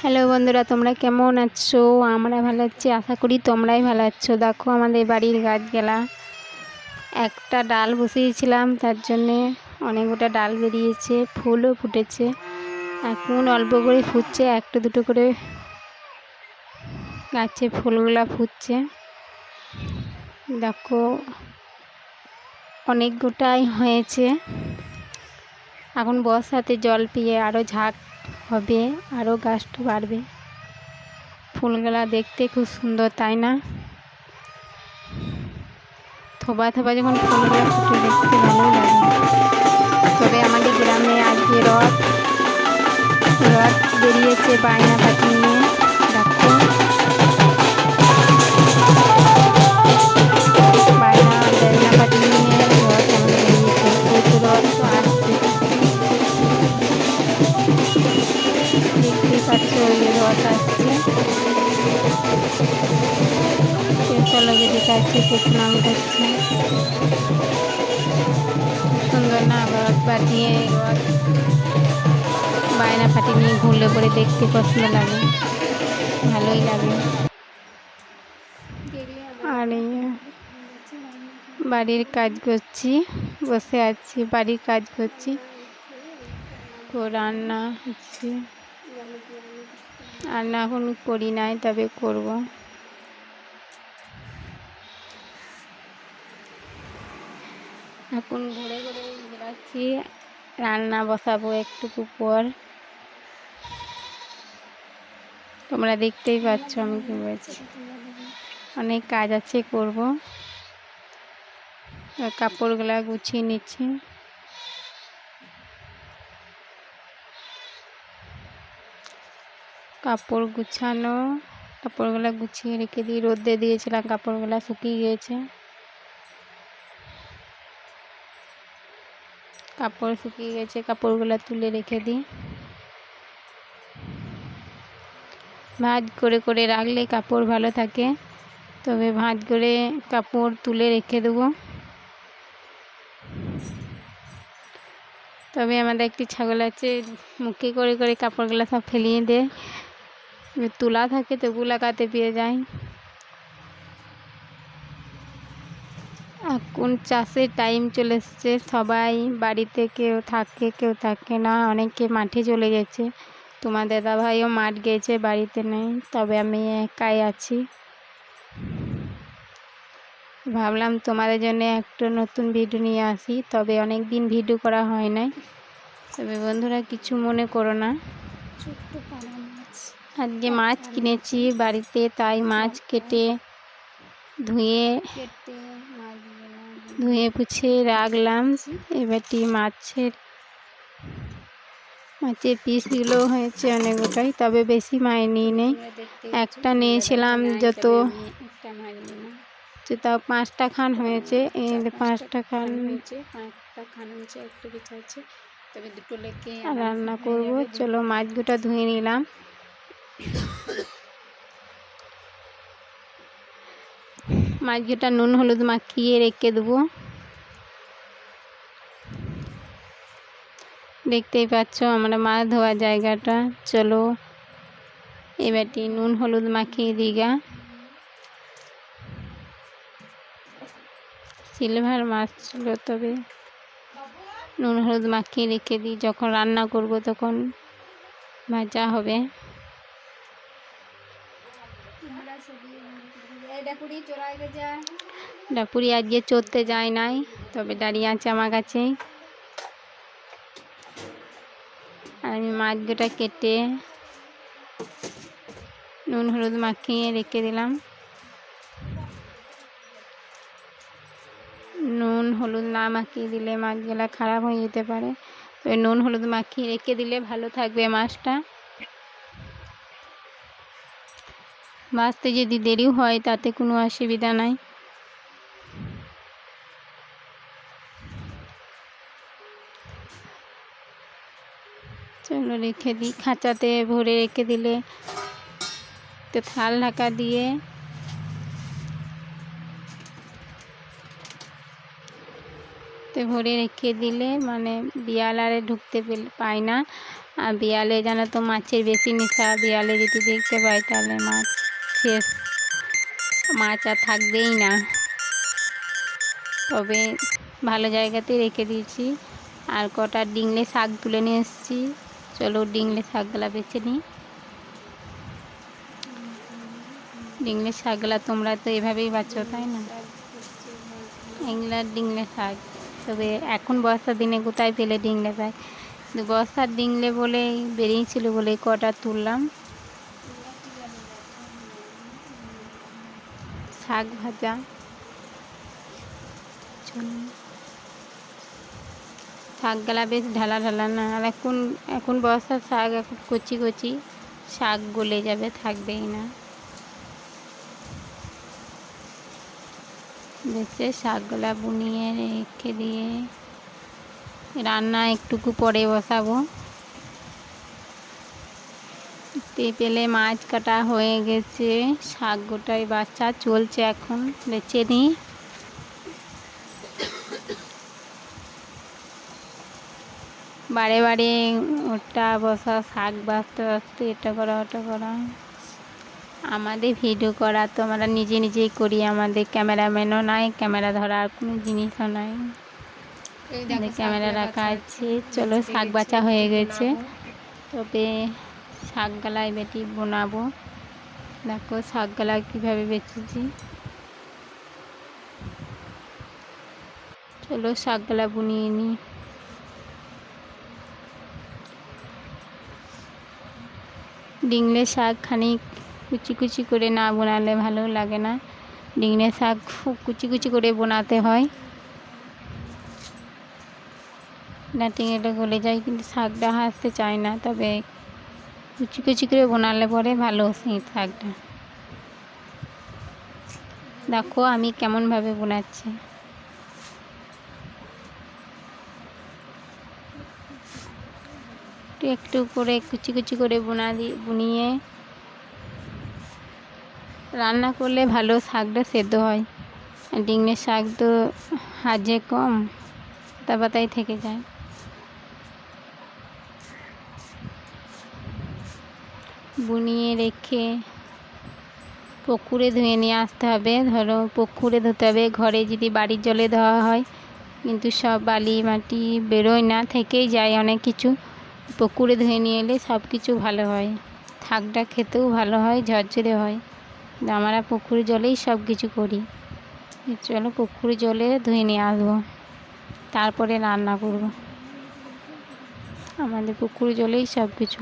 Hello বন্ধুরা, তোমরা কেমন আছো? আমরা ভালো আছি, আশা করি তোমরাই ভালো আছো। দেখো আমাদের বাড়ির গাছগুলা। একটা ডাল বসিয়েছিলাম, তার জন্যে অনেকটা ডাল বেরিয়েছে, ফুলও ফুটেছে। এখন অল্প করে ফুটছে, একটা দুটো করে গাছে ফুলগুলা ফুটছে। দেখো অনেক গোটাই হয়েছে। এখন বর্ষাতে জল পিয়ে আরও ঝাঁক হবে আরও গাছটা বাড়বে। ফুলগুলা দেখতে খুব সুন্দর, তাই না? থোবা থোবা যখন ফুলগুলো ফুটে দেখতে ভালো লাগে। তবে আমাদের গ্রামে আজকে রথ রথ বেরিয়েছে বায়না পাখি নিয়ে। কাছে প্রণাম করছে সুন্দর না রথ বাটিয়ে রথ বায়না ফাটি নিয়ে ঘুরলে পরে দেখতে পছন্দ লাগে। ভালোই লাগে। আর বাড়ির কাজ করছি, বসে আছি, বাড়ির কাজ করছি। তো রান্না হচ্ছে। রান্না এখন করি নাই, তবে করব। এখন ঘুরে ঘুরে বেড়াচ্ছি রান্না বসাবো একটু পর। তোমরা দেখতেই পাচ্ছ আমি কি বলছি। অনেক কাজ আছে, করব। কাপড়গুলা গুছিয়ে নিচ্ছি। কাপড় গুছানো, কাপড়গুলো গুছিয়ে রেখে দিই। রোদে দিয়েছিলাম, কাপড়গুলো শুকিয়ে গিয়েছে। কাপড় শুকিয়ে গেছে, কাপড়গুলো তুলে রেখে দিই। ভাঁজ করে করে রাখলে কাপড় ভালো থাকে, তবে ভাঁজ করে কাপড় তুলে রেখে দেবো। তবে আমাদের একটি ছাগল আছে, মুখে করে করে কাপড়গুলো সব ফেলিয়ে দেয়। তোলা থাকে তবু লাগাতে পেয়ে যায়। এখন চাষের টাইম চলে এসছে। সবাই বাড়িতে কেউ থাকে কেউ থাকে না। অনেকে মাঠে চলে গেছে। তোমার দাদা ভাইও মাঠ গেছে, বাড়িতে নেই। তবে আমি একাই আছি। ভাবলাম তোমাদের জন্য একটা নতুন ভিডিও নিয়ে আসি। তবে অনেক দিন ভিডিও করা হয় নাই। তবে বন্ধুরা, কিছু মনে করো না। আজকে মাছ কিনেছি বাড়িতে, তাই মাছ কেটে ধুয়ে ধুয়ে পুছে রাখলাম। এবারটি মাছের মাছের পিসগুলো হয়েছে অনেক অনেকটাই তবে বেশি মাছ নিয়ে নেই। একটা নিয়েছিলাম যত তাও পাঁচটা খান হয়েছে পাঁচটা খান হয়েছে পাঁচটা খান হয়েছে একটু কিছু আছে। তবে দুটো লেগে রান্না করব। চলো মাছ মাছগুলো ধুয়ে নিলাম। মাছগুলো নুন, হলুদ মাখিয়ে রেখে দেবো। দেখতেই পাচ্ছ আমরা মাছ ধোয়ার জায়গাটা। চলো এবারটি নুন, হলুদ মাখিয়ে দিগা সিলভার মাছ ছিল তবে নুন, হলুদ মাখিয়ে রেখে দিই। যখন রান্না করব তখন ভাজা হবে। ডাপুরি আজকে চড়তে যায় নাই, তবে দাঁড়িয়ে আছে আমার কাছে। আর আমি মাছগুটা কেটে নুন হলুদ মাখিয়ে রেখে দিলাম। নুন হলুদ না মাখিয়ে দিলে মাছগুলা খারাপ হয়ে যেতে পারে। তবে নুন হলুদ মাখিয়ে রেখে দিলে ভালো থাকবে মাছটা। বাঁচতে যদি দেরি হয়, তাতে কোনো অসুবিধা নাই। চলো রেখে দিই, খাঁচাতে ভরে রেখে দিলে তো থাল ঢাকা দিয়ে তে ভরে রেখে দিলে মানে বিড়াল আরে ঢুকতে পায় না। আর বিয়ালে জানো তো মাছের বেশি নেশা, বিয়ালে যদি দেখতে পাই তাহলে মাছ শেষ। মাছ আর থাকবেই না। তবে ভালো জায়গাতে রেখে দিয়েছি। আর কটা ডিংলে শাক তুলে নিয়ে এসেছি। চলো ডিংলে শাকগুলা বেছে নিই। ডিংলে শাকগুলা তোমরা তো এভাবেই বাছো তাই না? এগুলা ডিংলে শাক। তবে এখন বর্ষার দিনে কোথায় পেলে ডিংলে শাক বর্ষার ডিংলে বলে বেরিয়েছিল বলে কটা তুললাম। শাক ভাজা। শাকগুলা বেশ ঢালা ঢালা না। আর এখন এখন বর্ষার শাক এখন কচি কচি। শাক গলে যাবে, থাকবেই না। বেছে শাকগুলা বুনিয়ে রেখে দিয়ে রান্না একটুকু পরে বসাবো। পেঁপেলে মাছ কাটা হয়ে গেছে। শাক গোটাই বাচ্চা চলছে এখন। বেছে নিই বারে বারে ওটা বসা শাক বাঁচতে বাঁচতে এটা করা ওটা করা। আমাদের ভিডিও করা তো আমরা নিজে নিজেই করি। আমাদের ক্যামেরাম্যানও নাই ক্যামেরা ধরার কোনো জিনিসও নাই। ক্যামেরা রাখা আছে। চলো শাক বাছা হয়ে গেছে। তবে শাকগালায় বেটি বোনাবো। দেখো শাকগালা কীভাবে বেছেছি চলো শাকগালা বুনিয়ে নিই। ডিংলে শাক খানিক কুচি কুচি করে না বোনালে ভালো লাগে না। ডিংলে শাক খুব কুচি কুচি করে বোনাতে হয়। ডাটিংয়েটা গলে যায়, কিন্তু শাকটা হাসতে চায় না, তবে কুচি কুচি করে বোনালে পরে ভালো সেই শাকটা দেখো আমি কেমনভাবে বোনাচ্ছি। একটু একটু করে কুচি কুচি করে বোনা দিয়ে বুনিয়ে রান্না করলে ভালো শাকটা সেদ্ধ হয়। ডিঙের শাক তো হাজে কম তা পাতাই থেকে যায়। বুনিয়ে রেখে পুকুরে ধুয়ে নিয়ে আসতে হবে। ধরো পুকুরে ধুতে হবে, ঘরে যদি বাড়ির জলে ধোয়া হয়, কিন্তু সব বালি মাটি বেরোয় না, থেকেই যায় অনেক কিছু। পুকুরে ধুয়ে নিয়ে এলে সব কিছু ভালো হয়। শাকটা খেতেও ভালো হয়, ঝরঝরে হয়। আমরা পুকুর জলেই সব কিছু করি। চলো পুকুর জলে ধুয়ে নিয়ে আসব। তারপরে রান্না করব। আমাদের পুকুর জলেই সব কিছু।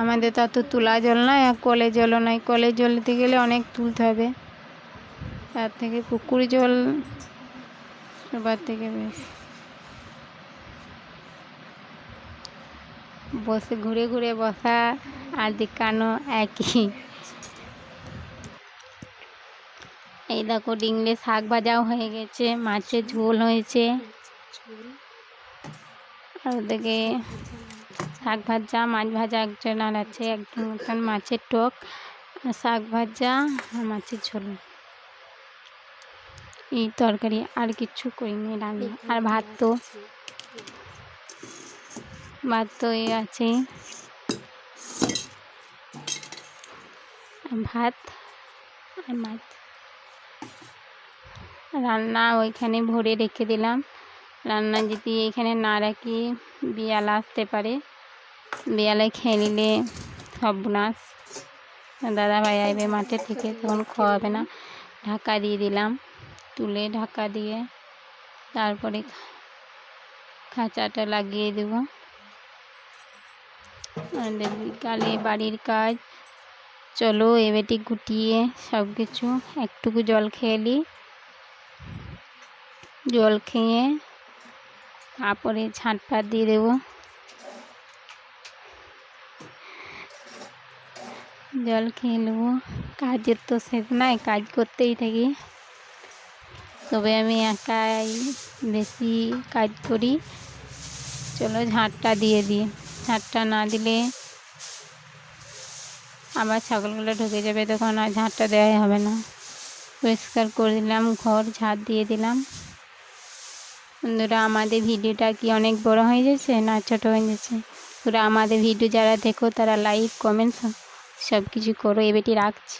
আমাদের তো অত তোলা জল নয়, আর কলের জলও নয়। কলের জল নিতে গেলে অনেক তুলতে হবে। তার থেকে পুকুর জল সবার থেকে বেশ। বসে ঘুরে ঘুরে বসা আর দেখানো একই। এই দেখো ডিংলে শাক ভাজাও হয়ে গেছে, মাছের ঝোল হয়েছে। আর ওদিকে শাক ভাজা, মাছ ভাজা একজন আর আছে, একজন মতন মাছের টক, শাক ভাজা আর মাছের ঝোল। এই তরকারি আর কিচ্ছু করিনি রান্না। আর ভাত তো ভাত তো এই আছে। ভাত আর মাছ। রান্না ওইখানে ভরে রেখে দিলাম। রান্না যদি এখানে না রাখি, বিয়াল আসতে পারে। বিয়ালে খেয়ে নিলে সব নাশ দাদা ভাই আইবে মাঠে থেকে তখন খাওয়াবে না। ঢাকা দিয়ে দিলাম, তুলে ঢাকা দিয়ে তারপরে খাঁচাটা লাগিয়ে দেব। বিকালে বাড়ির কাজ। চলো এবেটি গুটিয়ে সব কিছু একটুকু জল খেয়ে নিই জল খেয়ে তারপরে ঝাঁটপাট দিয়ে দেবো। জল খেয়ে নেব। কাজের তো শেষ নাই, কাজ করতেই থাকি। তবে আমি একাই বেশি কাজ করি। চলো ঝাঁটটা দিয়ে দিই। ঝাঁটটা না দিলে আবার ছাগলগুলো ঢুকে যাবে তখন আর ঝাঁটটা দেওয়াই হবে না। পরিষ্কার করে দিলাম, ঘর ঝাঁট দিয়ে দিলাম। বন্ধুরা, আমাদের ভিডিওটা কি অনেক বড় হয়ে যাচ্ছে না ছোট হয়ে যাচ্ছে ওরা আমাদের ভিডিও যারা দেখো তারা লাইক কমেন্ট সব কিছু করো এ বেটি রাখছি।